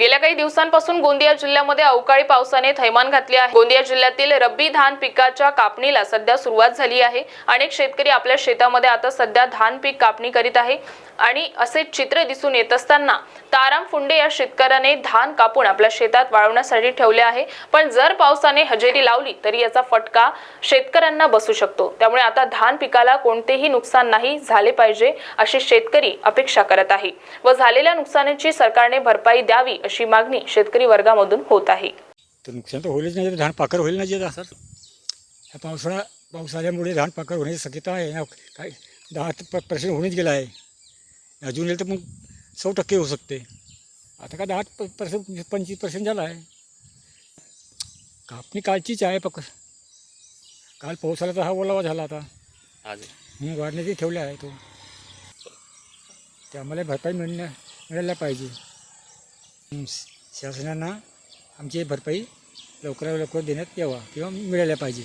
गेल्या काही दिवसांपासून गोंदिया जिल्ह्यामध्ये अवकाळी पावसाने थैमान घातले आहे. गोंदिया जिल्ह्यातील रब्बी धान पिकाच्या कापणीला सध्या सुरुवात झाली आहे. अनेक शेतकरी आपल्या शेतामध्ये आता सध्या धान पीक कापणी करीत आहे. आणि असे चित्र दिसून येत असताना ताराम फुंडे या शेतकऱ्याने धान कापून आपल्या शेतात वाळवण्यासाठी ठेवले आहे. पण जर पावसाने हजेरी लावली तरी याचा फटका शेतकऱ्यांना बसू शकतो. त्यामुळे आता धान पिकाला कोणतेही नुकसान नाही झाले पाहिजे अशी शेतकरी अपेक्षा करत आहे. व झालेल्या नुकसानीची सरकारने भरपाई द्यावी अशी मागणी शेतकरी वर्गामधून होत आहे. तर नुकसान तर होईलच नाही तर धान पाकर होईल नाही असं ह्या पावसाळा पाऊस आल्यामुळे धान पाकर होण्याची शक्यता आहे ना? काय दहा पर्सेंट होणीच गेला आहे. अजून येईल तर मग सौ टक्के होऊ शकते. आता का दहा पर्सेंट पंचवीस पर्सेंट झाला आहे? कापणी कालचीच आहे पक काल पाऊस आला तर हा ओलावा झाला आता आज. मी वाढण्याची ठेवले आहे तो. ते आम्हाला भरपाई मिळण्या मिळायला पाहिजे. हं, शासनानं आमची भरपाई लवकरात लवकर देण्यात यावा किंवा मिळायला पाहिजे.